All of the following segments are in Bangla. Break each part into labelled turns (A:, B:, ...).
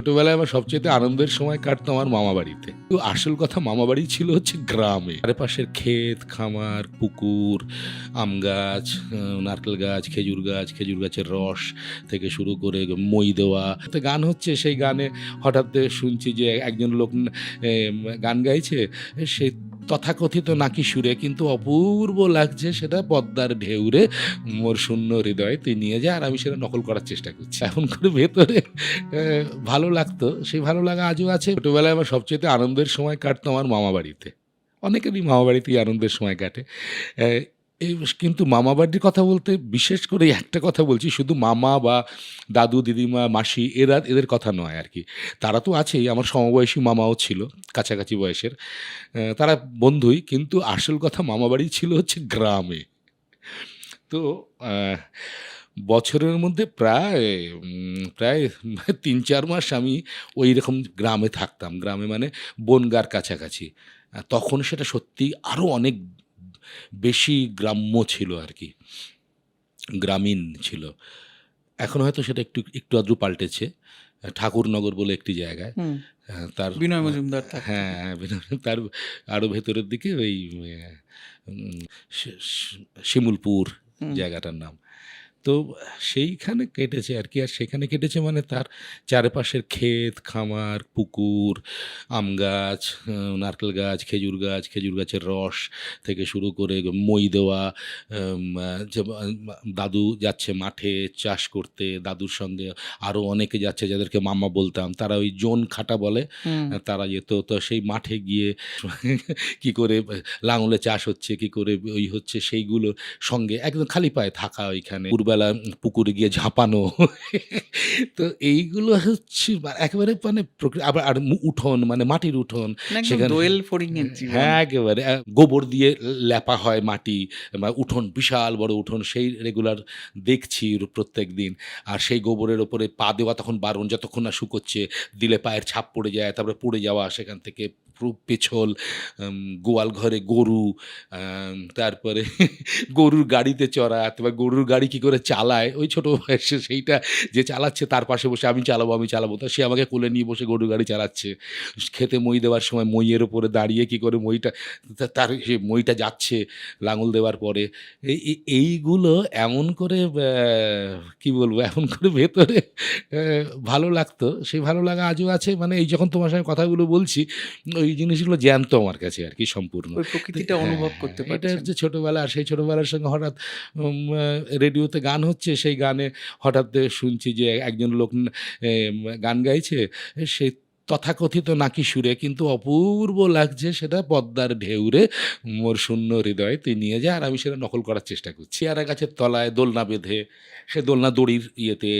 A: ছোটবেলায় আমার সবচেয়ে আনন্দের সময় কাটতো আমার মামা বাড়িতে। আসল কথা মামা বাড়ি ছিল হচ্ছে গ্রামে। চারপাশের ক্ষেত, খামার, পুকুর, আম গাছ নারকেল গাছ, খেজুর গাছ, খেজুর গাছের রস থেকে শুরু করে মই দেওয়া। তো গান হচ্ছে সেই গানে হঠাৎ শুনছি যে একজন লোক গান গাইছে, সে তথাকথিত নাকি সুরে, কিন্তু অপূর্ব লাগছে সেটা পদ্মার ঢেউরে মোর শূন্য হৃদয় তুই নিয়ে যা আর আমি সেটা নকল করার চেষ্টা করছি। এখন করে ভেতরে ভালো লাগতো। সেই ভালো লাগা আজও আছে। ছোটোবেলায় আমার সবচেয়ে আনন্দের সময় কাটতো আমার মামা বাড়িতে অনেকেরই মামা বাড়িতেই আনন্দের সময় কাটে। এই কিন্তু মামা বাড়ির কথা বলতে, বিশেষ করে একটা কথা বলছি, শুধু মামা বা দাদু, দিদিমা, মাসি, এরা, এদের কথা নয় আর কি। তারা তো আছেই, আমার সমবয়সী মামাও ছিল, কাছাকাছি বয়সের। তারা বন্ধুই, কিন্তু আসল কথা মামা বাড়ি ছিল হচ্ছে গ্রামে। তো বছরের মধ্যে প্রায় প্রায় তিন, চার মাস আমি ওই রকম গ্রামে থাকতাম। গ্রামে মানে বনগার কাছাকাছি। তখন সেটা সত্যি আরও অনেক বেশি গ্রাম্য ছিল আর কি। গ্রামীণ ছিল। এখন হয়তো সেটা একটু একটু আদ্রু পাল্টেছে। ঠাকুরনগর বলে একটি জায়গায়। আহ, তার
B: বিনয় মজুমদার
A: হ্যাঁ হ্যাঁ, বিনয়- তার আরও ভেতরের দিকে ওই শিমুলপুর জায়গাটার নাম। তো সেইখানে কেটেছে আর কি। আর সেখানে কেটেছে মানে তার চারপাশের ক্ষেত খামার পুকুর আম গাছ নারকেল গাছ খেজুর গাছ খেজুর গাছের রস থেকে শুরু করে মই দেওয়া দাদু যাচ্ছে মাঠে চাষ করতে দাদুর সঙ্গে আরও অনেকে যাচ্ছে যাদেরকে মামা বলতাম তারা ওই জোন খাটা বলে তারা যেত। তো সেই মাঠে গিয়ে কি করে লাঙলে চাষ হচ্ছে কি করে ওই হচ্ছে সেইগুলো সঙ্গে একদম খালি পায়ে থাকা ওইখানে। পুরবেলা পুকুরে গিয়ে ঝাঁপানো। তো এইগুলো হচ্ছে একেবারে মানে আবার আর উঠোন মানে মাটির উঠোন।
B: মানে
A: সেখানে- হ্যাঁ একেবারে। গোবর দিয়ে লেপা হয় মাটি উঠোন বিশাল বড় উঠোন সেই রেগুলার দেখছি প্রত্যেক দিন। আর সেই গোবরের ওপরে পা দেওয়া তখন বারণ যতক্ষণ না শুকোচ্ছে দিলে পায়ের ছাপ পড়ে যায় তারপরে পড়ে যাওয়া সেখান থেকে পেছল গোয়াল ঘরে গরু তারপরে গরুর গাড়িতে চড়া অথবা গরুর গাড়ি কি করে চালায় ওই ছোটো বয়সে সেইটা যে চালাচ্ছে তার পাশে বসে আমি চালাবো আমি চালাবো। তো সে আমাকে কোলে নিয়ে বসে গরু গাড়ি চালাচ্ছে। খেতে মই দেওয়ার সময় মইয়ের ওপরে দাঁড়িয়ে কি করে মইটা তার সে মইটা যাচ্ছে লাঙল দেওয়ার পরে। এই এই- এইগুলো এমন করে কি বলব এমন করে ভেতরে ভালো লাগতো। সেই ভালো লাগা আজও আছে। মানে এই যখন তোমার সঙ্গে কথাগুলো বলছি ওই জিনিসগুলো জ্যান্ত আমার কাছে আর কি সম্পূর্ণ।
B: প্রকৃতিটা
A: হ্যাঁ,
B: অনুভব করতে
A: এটা
B: পারছেন
A: যে ছোটবেলা আর সেই ছোটোবেলার সঙ্গে হঠাৎ রেডিওতে গান হচ্ছে, সেই গানে হঠাৎ শুনছি যে একজন লোক গান গাইছে, সে তথাকথিত নাকি সুরে, কিন্তু অপূর্ব লাগছে সেটা পদ্মার ঢেউরে মোর শূন্য হৃদয় তুই নিয়ে যা আর আমি সেটা নকল করার চেষ্টা করছি। আর গাছের তলায় দোলনা বেঁধে, সে দোলনা দড়ির ইয়েতে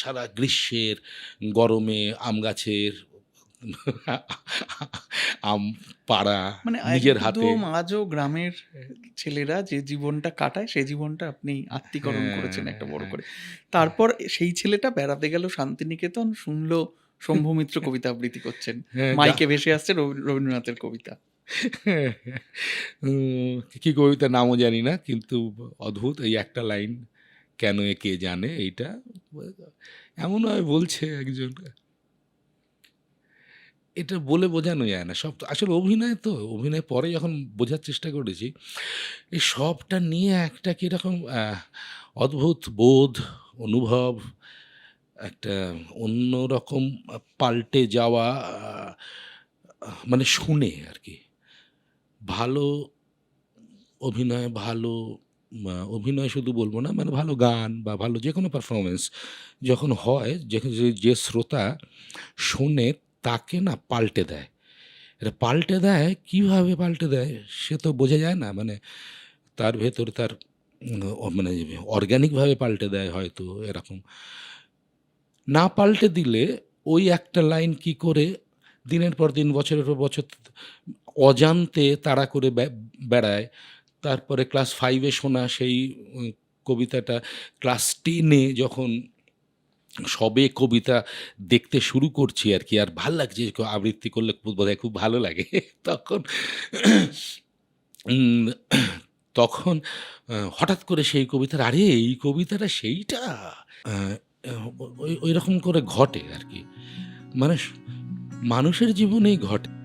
A: সারা গ্রীষ্মের গরমে আম গাছের আম পাড়া
B: মানে
A: নিজের হাতে।
B: আজও গ্রামের ছেলেরা যে জীবনটা কাটায় সেই জীবনটা আপনি আত্মীকরণ
A: হ্যাঁ,
B: করেছেন একটা বড়
A: হ্যাঁ।
B: করে। তারপর সেই ছেলেটা বেড়াতে গেল শান্তিনিকেতন শুনলো শম্ভু মিত্র কবিতা আবৃত্তি করছেন।
A: হ্যাঁ,
B: মাইকে ভেসে আসছে রবীন্দ্রনাথের কবিতা।
A: কি কবিতা নামও জানি না কিন্তু অদ্ভুত এই একটা লাইন কেন এ কে জানে? এইটা। এমনভাবে বলছে একজন। এটা বলে বোঝানো যায় না। সব আসলে অভিনয় তো, অভিনয় পরে যখন বোঝার চেষ্টা করেছি, এই সবটা নিয়ে একটা কীরকম অদ্ভুত বোধ, অনুভব, একটা অন্যরকম পাল্টে যাওয়া মানে শুনে আর কি ভালো অভিনয় ভালো অভিনয় শুধু বলব না মানে ভালো গান বা ভালো যে কোনো পারফরমেন্স যখন হয় যে- যে শ্রোতা শোনে তাকে না পাল্টে দেয়। এটা পাল্টে দেয়, কীভাবে পাল্টে দেয় সে তো বোঝা যায় না। মানে তার ভেতর তার মানে অর্গ্যানিকভাবে পাল্টে দেয় হয়তো এরকম। না পাল্টে দিলে ওই একটা লাইন কি করে দিনের পর দিন, বছরের পর বছর অজান্তে তাড়া করে বেড়ায়। তারপরে ক্লাস ফাইভে শোনা সেই কবিতাটা ক্লাস টেনে যখন সবে কবিতা দেখতে শুরু করছি আর কি। আর ভালো লাগছে আবৃত্তি করলে বোধ খুব ভালো লাগে। তখন তখন হঠাৎ করে সেই কবিতার, আরে, এই কবিতাটা সেইটা? ওই রকম করে ঘটে আর কি। মানে মানুষের জীবনেই ঘটে।